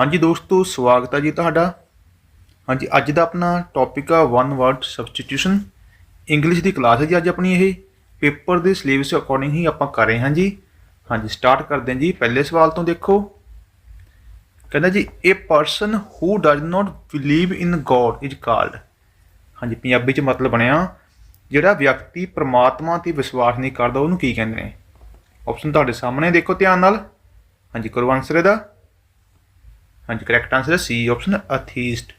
ਹਾਂਜੀ ਦੋਸਤੋ, ਸਵਾਗਤ ਹੈ ਜੀ ਤੁਹਾਡਾ। ਹਾਂਜੀ, ਅੱਜ ਦਾ ਆਪਣਾ ਟੌਪਿਕ ਆ ਵਨ ਵਰਡ ਸਬਸਟੀਟਿਊਸ਼ਨ ਇੰਗਲਿਸ਼ ਦੀ ਕਲਾਸ ਹੈ ਜੀ ਅੱਜ ਆਪਣੀ ਇਹ। ਪੇਪਰ ਦੇ ਸਿਲੇਬਸ ਅਕੋਰਡਿੰਗ ਹੀ ਆਪਾਂ ਕਰ ਰਹੇ ਹਾਂ ਜੀ। ਹਾਂਜੀ ਸਟਾਰਟ ਕਰਦੇ ਹਾਂ ਜੀ। ਪਹਿਲੇ ਸਵਾਲ ਤੋਂ ਦੇਖੋ। ਕਹਿੰਦਾ ਜੀ, a person who does not believe in God is called ਹਾਂਜੀ, ਪੰਜਾਬੀ ਚ ਮਤਲਬ ਬਣਿਆ, ਜਿਹੜਾ ਵਿਅਕਤੀ ਪ੍ਰਮਾਤਮਾ ਤੇ ਵਿਸ਼ਵਾਸ ਨਹੀਂ ਕਰਦਾ, ਉਹਨੂੰ ਕੀ ਕਹਿੰਦੇ ਨੇ? ਆਪਸ਼ਨ ਤੁਹਾਡੇ ਸਾਹਮਣੇ ਦੇਖੋ ਧਿਆਨ ਨਾਲ। ਹਾਂਜੀ, ਕਰੋ ਆਨਸਰ ਇਹਦਾ। ਹਾਂਜੀ ਕਰੈਕਟ ਆਨਸਰ ਹੈ ਸੀ ਆਪਸ਼ਨ ਅਥੀਸਟ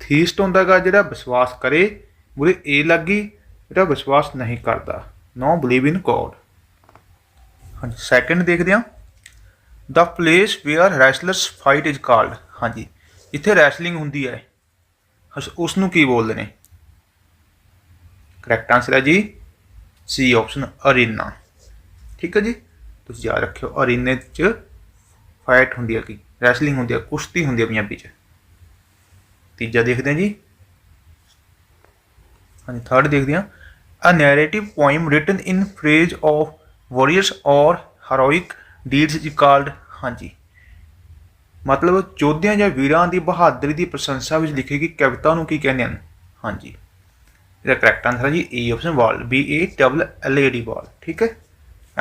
ਥੀਸਟ ਹੁੰਦਾ ਗਾ ਜਿਹੜਾ ਵਿਸ਼ਵਾਸ ਕਰੇ ਉਹਦੇ ਏ ਲੱਗੀ, ਜਿਹੜਾ ਵਿਸ਼ਵਾਸ ਨਹੀਂ ਕਰਦਾ। ਨੋ ਬਲੀਵ ਇਨ ਗੋਡ ਹਾਂਜੀ ਸੈਕੰਡ ਦੇਖਦੇ ਹਾਂ। The place where wrestlers fight is called ਹਾਂਜੀ, ਇੱਥੇ ਰੈਸਲਿੰਗ ਹੁੰਦੀ ਹੈ। ਅਸ- ਉਸ ਨੂੰ ਕੀ ਬੋਲਦੇ ਨੇ? ਕਰੈਕਟ ਆਨਸਰ ਹੈ ਜੀ ਸੀ ਆਪਸ਼ਨ ਅਰੀਨਾ ਠੀਕ ਹੈ ਜੀ? ਤੁਸੀਂ ਯਾਦ ਰੱਖਿਓ ਅਰੀਨੇ 'ਚ ਫਾਈਟ ਹੁੰਦੀ ਹੈ ਕੀ ਰੈਸਲਿੰਗ ਹੁੰਦੀ ਆ, ਕੁਸ਼ਤੀ ਹੁੰਦੀ ਹੈ ਪੰਜਾਬੀ 'ਚ। ਤੀਜਾ ਦੇਖਦੇ ਹਾਂ ਜੀ। ਹਾਂਜੀ ਥਰਡ ਦੇਖਦੇ ਹਾਂ। A narrative poem written in praise of warriors or heroic deeds is called ਹਾਂਜੀ। ਮਤਲਬ ਯੋਧਿਆਂ ਜਾਂ ਵੀਰਾਂ ਦੀ ਬਹਾਦਰੀ ਦੀ ਪ੍ਰਸ਼ੰਸਾ ਵਿੱਚ ਲਿਖੀ ਗਈ ਕਵਿਤਾ ਨੂੰ ਕੀ ਕਹਿੰਦੇ ਹਨ? ਹਾਂਜੀ। ਇਹਦਾ ਕਰੈਕਟ ਆਨਸਰ ਹੈ ਜੀ A option wall B A double L A D ਵਾਲ ਠੀਕ ਹੈ?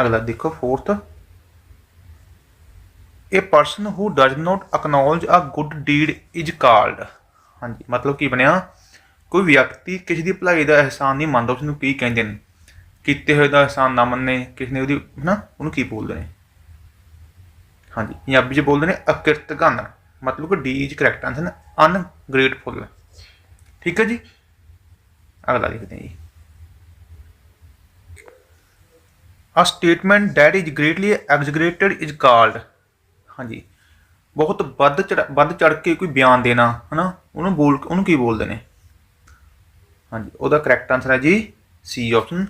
ਅਗਲਾ ਦੇਖੋ fourth a person who does not acknowledge a good deed is called ਹਾਂਜੀ, ਮਤਲਬ ਕੀ ਬਣਿਆ? ਕੋਈ ਵਿਅਕਤੀ ਕਿਸੇ ਦੀ ਭਲਾਈ ਦਾ ਅਹਿਸਾਨ ਨਹੀਂ ਮੰਨਦਾ ਉਸ ਨੂੰ ਕੀ ਕਹਿੰਦੇ ਨੇ? ਕੀਤੇ ਹੋਏ ਦਾ ਅਹਿਸਾਨ ਨਾ ਮੰਨੇ, ਕਿਸ ਨੇ ਉਹਦੀ, ਹਨਾ? ਉਹਨੂੰ ਕੀ ਬੋਲਦੇ ਨੇ? ਹਾਂਜੀ, ਪੰਜਾਬੀ 'ਚ ਬੋਲਦੇ ਨੇ ਅਕਿਰਤਗਨ ਮਤਲਬ ਕਿ D is correct answer ungrateful ਠੀਕ ਹੈ ਜੀ? ਅਗਲਾ ਦੇਖਦੇ ਹਾਂ ਜੀ। A statement that is greatly exaggerated is called ਹਾਂਜੀ। ਬਹੁਤ ਵੱਧ ਚੜ ਵੱਧ ਚੜ ਕੇ ਕੋਈ ਬਿਆਨ ਦੇਣਾ, ਹਨਾ? ਉਹਨੂੰ ਬੋਲ, ਉਹਨੂੰ ਕੀ ਬੋਲਦੇ ਨੇ? ਹਾਂਜੀ, ਉਹਦਾ ਕਰੈਕਟ ਆਨਸਰ ਹੈ ਜੀ ਸੀ ਆਪਸ਼ਨ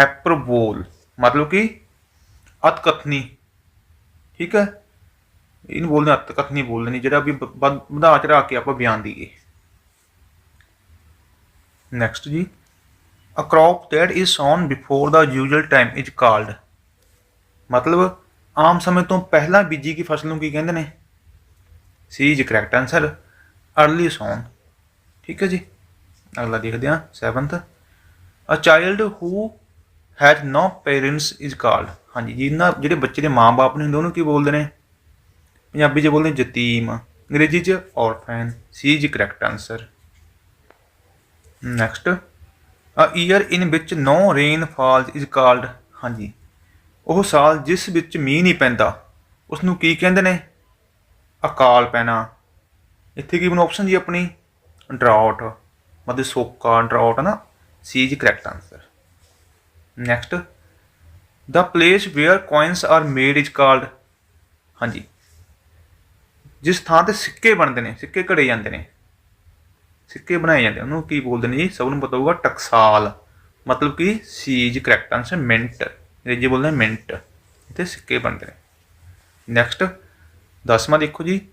ਹੈਪਰਬੋਲ ਮਤਲਬ ਕਿ ਅਤਕਥਨੀ। ਠੀਕ ਹੈ? ਇਹਨੂੰ ਬੋਲਦੇ ਅਤਕਥਨੀ ਬੋਲਦੇ ਨੇ, ਜਿਹੜਾ ਵੀ ਬ- ਵਧਾ ਚੜਾ ਕੇ ਆਪਾਂ ਬਿਆਨ ਦਈਏ। ਨੈਕਸਟ ਜੀ। A crop that is sown before the usual time is called ਮਤਲਬ ਆਮ ਸਮੇਂ ਤੋਂ ਪਹਿਲਾਂ ਬੀਜੀ ਕੀ ਫਸਲ ਨੂੰ ਕੀ ਕਹਿੰਦੇ ਨੇ? C is correct answer early soon ਠੀਕ ਹੈ ਜੀ? ਅਗਲਾ ਦੇਖਦੇ ਹਾਂ 7th a child who has no parents is called ਹਾਂਜੀ ਜਿਹਨਾਂ ਜਿਹੜੇ ਬੱਚੇ ਦੇ ਮਾਂ-ਬਾਪ ਨਹੀਂ ਹੁੰਦੇ, ਉਹਨੂੰ ਕੀ ਬੋਲਦੇ ਨੇ? ਪੰਜਾਬੀ 'ਚ ਬੋਲਦੇ ਯਤੀਮ। ਅੰਗਰੇਜ਼ੀ 'ਚ orphan C is correct answer next a year in which no rain falls is called ਹਾਂਜੀ। ਉਹ ਸਾਲ ਜਿਸ ਵਿੱਚ ਮੀਂਹ ਨਹੀਂ ਪੈਂਦਾ ਉਸ ਨੂੰ ਕੀ ਕਹਿੰਦੇ ਨੇ? ਅਕਾਲ ਪੈਣਾ। ਇੱਥੇ ਕੀ ਬਣੂ ਆਪਸ਼ਨ ਜੀ ਆਪਣੀ? ਡਰਾਊਟ ਮਤਲਬ ਸੋਕਾ ਡਰਾਊਟ ਨਾ C is correct answer next the place where coins are made is called ਹਾਂਜੀ। ਜਿਸ ਥਾਂ ਤੇ ਸਿੱਕੇ ਬਣਦੇ ਨੇ, ਸਿੱਕੇ ਘੜੇ ਜਾਂਦੇ ਨੇ। ਸਿੱਕੇ ਬਣਾਏ ਜਾਂਦੇ ਉਹਨੂੰ ਕੀ ਬੋਲਦੇ ਨੇ ਜੀ? ਸਭ ਨੂੰ ਪਤਾ ਹੋਊਗਾ ਟਕਸਾਲ। ਮਤਲਬ ਕਿ ਸੀਜ ਕਰੈਕਟ ਆਨਸਰ ਮਿੰਟ ਅੰਗਰੇਜ਼ੀ ਬੋਲਦੇ ਨੇ ਮਿੰਟ ਇੱਥੇ ਸਿੱਕੇ ਬਣਦੇ ਨੇ। ਨੈਕਸਟ ਦਸਵਾਂ ਦੇਖੋ ਜੀ।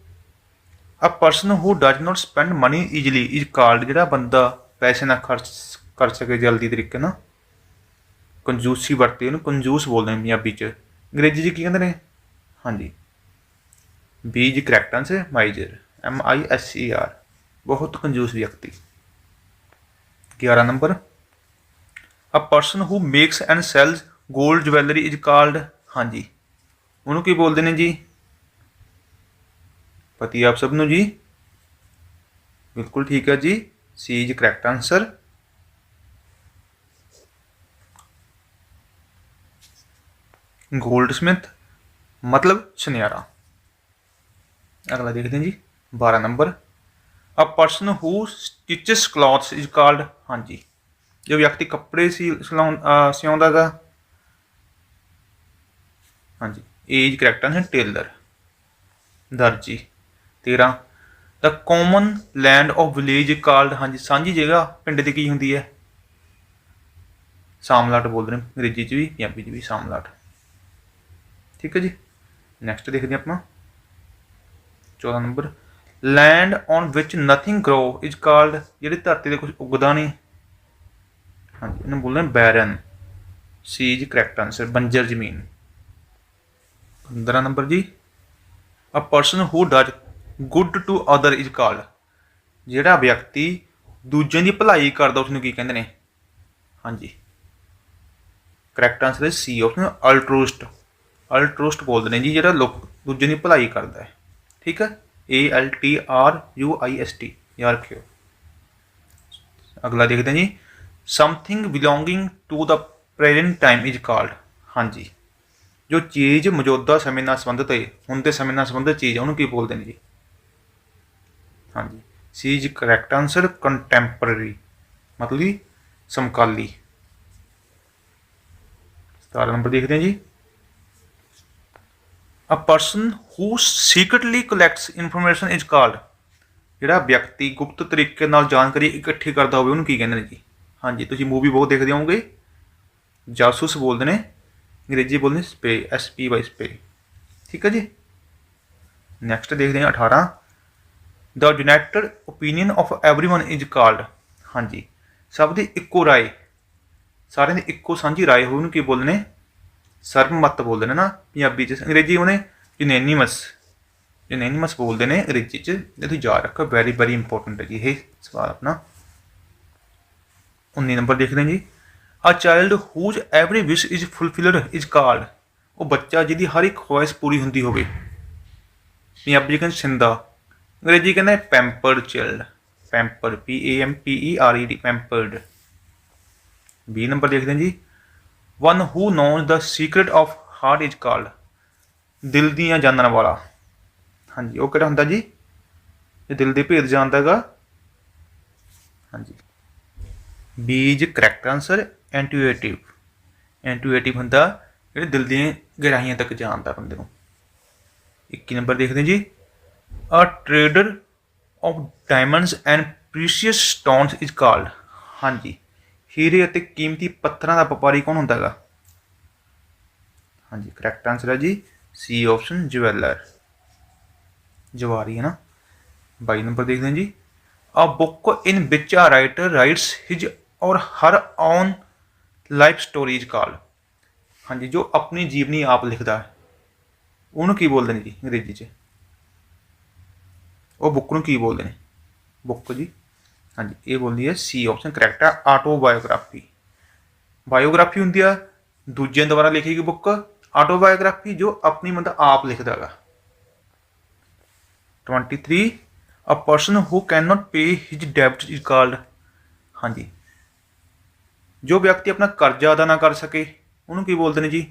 A person who does not spend money easily is called ਜਿਹੜਾ ਬੰਦਾ ਪੈਸੇ ਨਾ ਖਰਚ, ਕਰ ਸਕੇ ਜਲਦੀ ਤਰੀਕੇ ਨਾਲ। ਕੰਜੂਸੀ ਵਰਤੇ ਉਹਨੂੰ ਕੰਜੂਸ ਬੋਲਦੇ ਨੇ ਪੰਜਾਬੀ ਚ। ਅੰਗਰੇਜ਼ੀ ਚ ਕੀ ਕਹਿੰਦੇ ਨੇ? ਹਾਂਜੀ। B is correct answer miser M I S E R ਬਹੁਤ ਕੰਜੂਸ ਵਿਅਕਤੀ। 11 number. A person who makes and sells 골ਡ ਜਵੈਲਰੀ ਇਜ਼ ਕਾਲਡ, ਹਾਂਜੀ। ਉਹਨੂੰ ਕੀ ਬੋਲਦੇ ਨੇ ਜੀ? ਪਤੀ ਆਪ ਸਭ ਨੂੰ ਜੀ? ਬਿਲਕੁਲ ਠੀਕ ਹੈ ਜੀ। C is correct answer goldsmith ਮਤਲਬ ਸੁਨਿਆਰਾ। ਅਗਲਾ ਦੇਖਦੇ ਹਾਂ ਜੀ। 12 number. A person who stitches clothes is called ਹਾਂਜੀ। ਜੋ ਵਿਅਕਤੀ ਕੱਪੜੇ ਸੀ, ਸਿਲਾਉਂ, ਅਹ ਸਿਉਂਦਾ ਗਾ ਹਾਂਜੀ। ਏਜ ਕਰੈਕਟ ਆਨਸਰ ਟੇਲਰ ਦਰਜੀ। 13 the common land of village called ਹਾਂਜੀ, ਸਾਂਝੀ ਜਗ੍ਹਾ ਪਿੰਡ ਦੀ ਕੀ ਹੁੰਦੀ ਹੈ? ਸਾਮਲਾਟ ਬੋਲਦੇ ਨੇ ਅੰਗਰੇਜ਼ੀ ਚ ਵੀ ਪੰਜਾਬੀ ਚ ਵੀ ਸਾਮਲਾਟ। ਠੀਕ ਹੈ ਜੀ। ਨੈਕਸਟ ਦੇਖਦੇ ਹਾਂ ਆਪਾਂ। 14 number. Land on which nothing grow is called ਜਿਹੜੀ ਧਰਤੀ ਤੇ ਕੁਝ ਉਗਦਾ ਨਹੀਂ। ਹਾਂਜੀ, ਇਹਨੂੰ ਬੋਲਦੇ ਨੇ barren C is correct answer ਬੰਜਰ ਜ਼ਮੀਨ। 15 ਨੰਬਰ ਜੀ। A person who does good to other is called ਜਿਹੜਾ ਵਿਅਕਤੀ ਦੂਜਿਆਂ ਦੀ ਭਲਾਈ ਕਰਦਾ ਉਸ ਨੂੰ ਕੀ ਕਹਿੰਦੇ ਨੇ? ਹਾਂਜੀ। ਕਰੈਕਟ ਆਨਸਰ ਹੈ ਸੀ ਆਪਸ਼ਨ ਅਲਟਰੂਸਟ ਅਲਟਰੂਸਟ ਬੋਲਦੇ ਨੇ ਜੀ, ਜਿਹੜਾ ਲੋਕ ਦੂਜਿਆਂ ਦੀ ਭਲਾਈ ਕਰਦਾ ਹੈ। ਠੀਕ ਹੈ? A L T R U I S T ਯਾਦ ਰੱਖਿਓ। ਅਗਲਾ ਦੇਖਦੇ ਹਾਂ ਜੀ। Something belonging to the present time is called ਹਾਂਜੀ। ਜੋ ਚੀਜ਼ ਮੌਜੂਦਾ ਸਮੇਂ ਨਾਲ ਸੰਬੰਧਿਤ ਹੈ ਹੁਣ ਦੇ ਸਮੇਂ ਨਾਲ ਸੰਬੰਧਿਤ ਚੀਜ਼ ਹੈ, ਉਹਨੂੰ ਕੀ ਬੋਲਦੇ ਨੇ ਜੀ? ਹਾਂਜੀ। C is correct answer contemporary ਮਤਲਬ ਸਮਕਾਲੀ। 17 ਨੰਬਰ ਦੇਖਦੇ ਹਾਂ ਜੀ। A person who secretly collects information is called ਜਿਹੜਾ ਵਿਅਕਤੀ ਗੁਪਤ ਤਰੀਕੇ ਨਾਲ ਜਾਣਕਾਰੀ ਇਕੱਠੀ ਕਰਦਾ ਹੋਵੇ ਉਹਨੂੰ ਕੀ ਕਹਿੰਦੇ ਨੇ ਜੀ? ਹਾਂਜੀ ਤੁਸੀਂ ਮੂਵੀ ਬਹੁਤ ਦੇਖਦੇ ਹੋਵੋਗੇ। ਜਾਸੂਸ ਬੋਲਦੇ ਨੇ। ਅੰਗਰੇਜ਼ੀ ਬੋਲਦੇ ਨੇ ਸਪੇ ਐਸ ਪੀ ਵਾਈ ਸਪੇ ਠੀਕ ਹੈ ਜੀ ਨੈਕਸਟ ਦੇਖਦੇ ਹਾਂ 18 the united opinion of everyone is called ਹਾਂਜੀ ਸਭ ਦੀ ਇੱਕੋ ਰਾਏ ਸਾਰਿਆਂ ਦੀ ਇੱਕੋ ਸਾਂਝੀ ਰਾਏ ਹੋਈ ਉਹਨੂੰ ਕੀ ਬੋਲਦੇ ਨੇ ਸਰਬਮਤ ਬੋਲਦੇ ਨੇ ਨਾ ਪੰਜਾਬੀ ਚ ਅੰਗਰੇਜ਼ੀ ਉਹਨੇ ਯੂਨੈਨਿਮਸ ਯੂਨੈਨਿਮਸ ਬੋਲਦੇ ਨੇ ਅੰਗਰੇਜ਼ੀ ਚ ਇਹ ਤੁਸੀਂ ਯਾਦ ਰੱਖੋ ਵੈਰੀ ਵੈਰੀ ਇੰਪੋਰਟੈਂਟ ਹੈ ਜੀ ਇਹ ਸਵਾਲ ਆਪਣਾ 19 ਨੰਬਰ ਦੇਖਦੇ ਹਾਂ ਜੀ A child whose every wish is fulfilled is called ਉਹ ਬੱਚਾ ਜਿਹਦੀ ਹਰ ਇੱਕ ਖੁਆਇਸ਼ ਪੂਰੀ ਹੁੰਦੀ ਹੋਵੇ। ਪੰਜਾਬੀ ਕਹਿੰਦੇ ਸਿੰਦਾ। ਅੰਗਰੇਜ਼ੀ ਕਹਿੰਦੇ pampered child pampered P A M P E R E D pampered 20 number ਦੇਖਦੇ ਹਾਂ ਜੀ। One who knows the secret of heart is called ਦਿਲ ਦੀਆਂ ਜਾਣਨ ਵਾਲਾ। ਹਾਂਜੀ, ਉਹ ਕਿਹੜਾ ਹੁੰਦਾ ਜੀ? ਇਹ ਦਿਲ ਦੇ ਭੇਦ ਜਾਣਦਾ ਹੈਗਾ। ਹਾਂਜੀ। Is correct answer intuitive intuitive ਹੁੰਦਾ ਜਿਹੜੇ ਦਿਲ ਦੀਆਂ ਗਹਿਰਾਈਆਂ ਤੱਕ ਜਾਣਦਾ ਬੰਦੇ ਨੂੰ। 21 ਨੰਬਰ ਦੇਖਦੇ ਜੀ। A trader of diamonds and precious stones is called ਹਾਂਜੀ। ਹੀਰੇ ਅਤੇ ਕੀਮਤੀ ਪੱਥਰਾਂ ਦਾ ਵਪਾਰੀ ਕੌਣ ਹੁੰਦਾ ਹੈਗਾ? ਹਾਂਜੀ ਕਰੈਕਟ ਆਨਸਰ ਹੈ ਜੀ। ਸੀ ਆਪਸ਼ਨ ਜਵੈਲਰ ਜਵਾਰੀ ਹੈ ਨਾ। 22 ਨੰਬਰ ਦੇਖਦੇ ਹਾਂ ਜੀ। ਅ ਬੁੱਕ ਇਨ ਵਿਚ ਆ writer writes his or her own life stories call. ਹਾਂਜੀ, ਜੋ ਆਪਣੀ ਜੀਵਨੀ ਆਪ ਲਿਖਦਾ ਹੈ। ਉਹਨੂੰ ਕੀ ਬੋਲਦੇ ਨੇ ਜੀ ਅੰਗਰੇਜ਼ੀ 'ਚ? ਉਹ ਬੁੱਕ ਨੂੰ ਕੀ ਬੋਲਦੇ ਨੇ? ਬੁੱਕ ਜੀ। ਹਾਂਜੀ, ਇਹ ਬੋਲਦੀ ਹੈ ਸੀ ਆਪਸ਼ਨ ਕਰੈਕਟ ਹੈ ਆਟੋਬਾਇਓਗ੍ਰਾਫੀ ਬਾਇਓਗ੍ਰਾਫੀ ਹੁੰਦੀ ਆ, ਦੂਜਿਆਂ ਦੁਆਰਾ ਲਿਖੀ ਗਈ ਬੁੱਕ ਆਟੋਬਾਇਓਗ੍ਰਾਫੀ ਜੋ ਆਪਣੀ ਮਤਲਬ ਆਪ ਲਿਖਦਾ ਹੈਗਾ 23 a person who can not pay his ਡੈਬਟ is called ਹਾਂਜੀ ਜੋ ਵਿਅਕਤੀ ਆਪਣਾ ਕਰਜ਼ਾ ਅਦਾ ਨਾ ਕਰ ਸਕੇ, ਉਹਨੂੰ ਕੀ ਬੋਲਦੇ ਨੇ ਜੀ?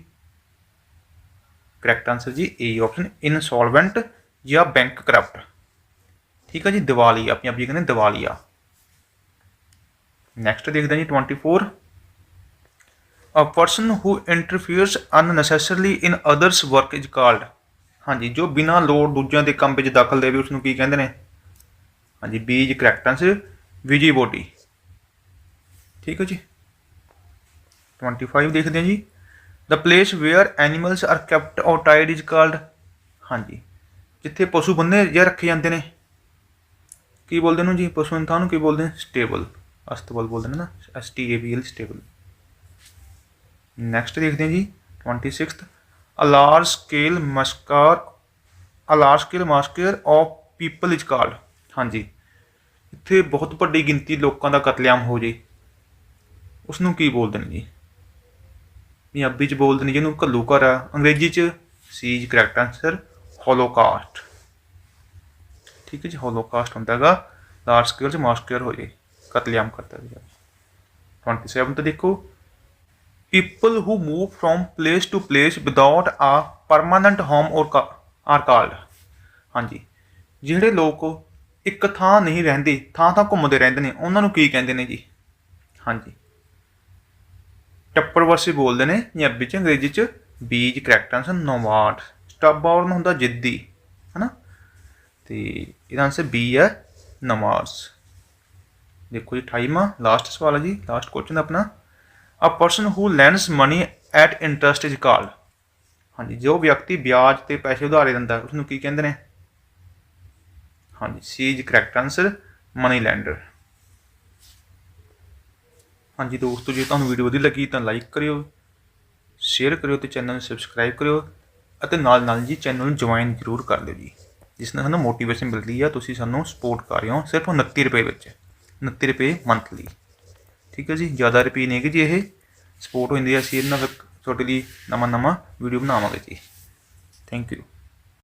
ਕਰੈਕਟ ਆਨਸਰ ਜੀ ਏ ਆਪਸ਼ਨ ਇਨਸੋਲਵੈਂਟ ਜਾਂ ਬੈਂਕ ਕਰਪਟ ਠੀਕ ਹੈ ਜੀ, ਦੀਵਾਲੀ ਦਿਵਾਲੀਆ ਪੰਜਾਬੀ ਕਹਿੰਦੇ ਦੀਵਾਲੀਆ ਨੈਕਸਟ ਦੇਖਦੇ ਹਾਂ ਜੀ 24 a person who interferes unnecessarily in others work is called ਹਾਂਜੀ, ਜੋ ਬਿਨਾਂ ਲੋੜ ਦੂਜਿਆਂ ਦੇ ਕੰਮ ਵਿੱਚ ਦਖਲ ਦੇਵੇ ਉਸ ਨੂੰ ਕੀ ਕਹਿੰਦੇ ਨੇ? ਹਾਂਜੀ B is correct answer Viji body ਠੀਕ ਹੈ ਜੀ। 25 ਦੇਖਦੇ ਹਾਂ ਜੀ। The place where animals are kept or tied is called ਹਾਂਜੀ, ਜਿੱਥੇ ਪਸ਼ੂ ਬੰਨੇ ਜਾਂ ਰੱਖੇ ਜਾਂਦੇ ਨੇ। ਕੀ ਬੋਲਦੇ ਨੂੰ ਜੀ? ਪਸ਼ੂ ਨੂੰ ਨੂੰ ਕੀ ਬੋਲਦੇ ਨੇ? ਸਟੇਬਲ ਅਸਤਬਲ ਬੋਲਦੇ ਨੇ ਨਾ S T A B L stable next ਦੇਖਦੇ ਹਾਂ ਜੀ 26th a large scale massacre a large scale massacre of people is called ਹਾਂਜੀ, ਇੱਥੇ ਬਹੁਤ ਵੱਡੀ ਗਿਣਤੀ ਲੋਕਾਂ ਦਾ ਕਤਲੇਆਮ ਹੋ ਜੇ। ਉਸ ਨੂੰ ਕੀ ਬੋਲਦੇ ਨੇ ਜੀ? ਪੰਜਾਬੀ ਚ ਬੋਲਦੇ ਨੇ ਜਿਹਨੂੰ ਘੱਲੂ ਘਰ ਘੱਲੂਘਾਰਾ ਅੰਗਰੇਜ਼ੀ ਚ C is correct answer holocaust ਠੀਕ ਹੈ ਜੀ ਹੋਲੋਕਾਸਟ ਹੁੰਦਾ ਹੈਗਾ ਲਾਰਜ ਸਕੇਲ ਚ ਮਾਸਕਰ ਹੋ ਜੇ ਕਤਲੇਆਮ ਕਰਦਾ ਹੈ 27 ਤੇ ਦੇਖੋ people who move from place to place without a permanent home or ca- are called ਹਾਂਜੀ, ਜਿਹੜੇ ਲੋਕ ਇੱਕ ਥਾਂ ਨਹੀਂ ਰਹਿੰਦੇ ਥਾਂ ਥਾਂ ਘੁੰਮਦੇ ਰਹਿੰਦੇ ਨੇ, ਉਹਨਾਂ ਨੂੰ ਕੀ ਕਹਿੰਦੇ ਨੇ ਜੀ? ਹਾਂਜੀ ਟੱਪਰ ਵਰਸੀ ਬੋਲਦੇ ਨੇ ਪੰਜਾਬੀ ਚ ਅੰਗਰੇਜ਼ੀ ਚ ਬੀਜ ਕਰੈਕਟ ਆਨਸਰ ਨੋਮਾਡ ਸਟਬਬੋਰਨ ਹੁੰਦਾ ਜਿੱਦੀ, ਹਨਾ? ਤੇ ਇਹਦਾ ਆਨਸਰ ਬੀ ਹੈ ਨਮਾਜ਼ ਦੇਖੋ ਜੀ 28ਵਾਂ ਲਾਸਟ ਸਵਾਲ ਹੈ ਜੀ ਲਾਸਟ ਕੁਐਸਚਨ ਆਪਣਾ। A person who lends money at interest is called ਹਾਂਜੀ, ਜੋ ਵਿਅਕਤੀ ਵਿਆਜ ਤੇ ਪੈਸੇ ਉਧਾਰੇ ਦਿੰਦਾ ਉਸ ਨੂੰ ਕੀ ਕਹਿੰਦੇ ਨੇ? ਹਾਂਜੀ C is correct answer money lender ਹਾਂਜੀ ਦੋਸਤੋ, ਜੇ ਤੁਹਾਨੂੰ ਵੀਡੀਓ ਵਧੀਆ ਲੱਗੀ ਤਾਂ ਲਾਈਕ ਕਰਿਓ ਸ਼ੇਅਰ ਕਰਿਓ ਤੇ ਚੈਨਲ ਨੂੰ ਸਬਸਕ੍ਰਾਈਬ ਕਰਿਓ ਅਤੇ ਨਾਲ ਨਾਲ ਜੀ ਚੈਨਲ ਨੂੰ ਜੁਆਇਨ ਜ਼ਰੂਰ ਕਰ ਦਿਓ ਜੀ। ਜਿਸ ਨਾਲ ਸਾਨੂੰ ਮੋਟੀਵੇਸ਼ਨ ਮਿਲਦੀ ਆ, ਤੁਸੀਂ ਸਾਨੂੰ ਸਪੋਰਟ ਕਰ ਰਹੇ ਹੋ ਸਿਰਫ 29 ਰੁਪਏ ਵਿੱਚ 29 ਰੁਪਏ ਮੰਥਲੀ ਠੀਕ ਹੈ ਜੀ, ਜ਼ਿਆਦਾ ਰੁਪਏ ਨਹੀਂ ਕਿ ਜੀ ਇਹ। ਸਪੋਰਟ ਹੋ ਜਾਂਦੀ ਹੈ ਅਸੀਂ ਇਹਨਾਂ ਦਾ ਤੁਹਾਡੇ ਲਈ ਨਵਾਂ ਨਵਾਂ ਵੀਡੀਓ ਬਣਾਵਾਂਗੇ ਜੀ। Thank you